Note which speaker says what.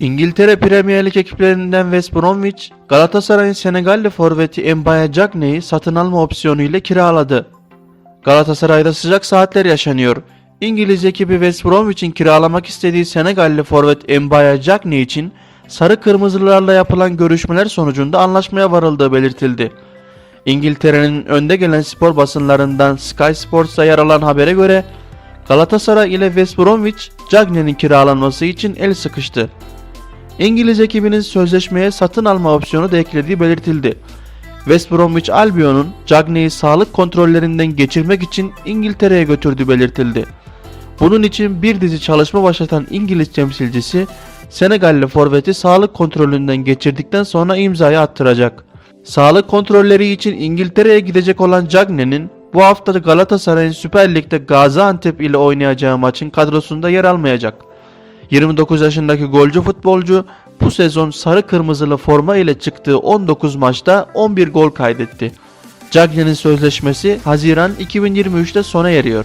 Speaker 1: İngiltere Premier Lig ekiplerinden West Bromwich, Galatasaray'ın Senegalli forveti Mbaye Cagney'i satın alma opsiyonu ile kiraladı. Galatasaray'da sıcak saatler yaşanıyor. İngiliz ekibi West Bromwich'in kiralamak istediği Senegalli forvet Mbaye Cagney için sarı kırmızılarla yapılan görüşmeler sonucunda anlaşmaya varıldığı belirtildi. İngiltere'nin önde gelen spor basınlarından Sky Sports'ta yer alan habere göre Galatasaray ile West Bromwich Cagney'in kiralanması için el sıkıştı. İngiliz ekibinin sözleşmeye satın alma opsiyonu da eklediği belirtildi. West Bromwich Albion'un Cagney'i sağlık kontrollerinden geçirmek için İngiltere'ye götürdüğü belirtildi. Bunun için bir dizi çalışma başlatan İngiliz temsilcisi Senegalli forveti sağlık kontrolünden geçirdikten sonra imzayı attıracak. Sağlık kontrolleri için İngiltere'ye gidecek olan Cagney'in bu hafta Galatasaray'ın Süper Lig'de Gaziantep ile oynayacağı maçın kadrosunda yer almayacak. 29 yaşındaki golcü futbolcu bu sezon sarı kırmızılı forma ile çıktığı 19 maçta 11 gol kaydetti. Cagney'in sözleşmesi Haziran 2023'te sona eriyor.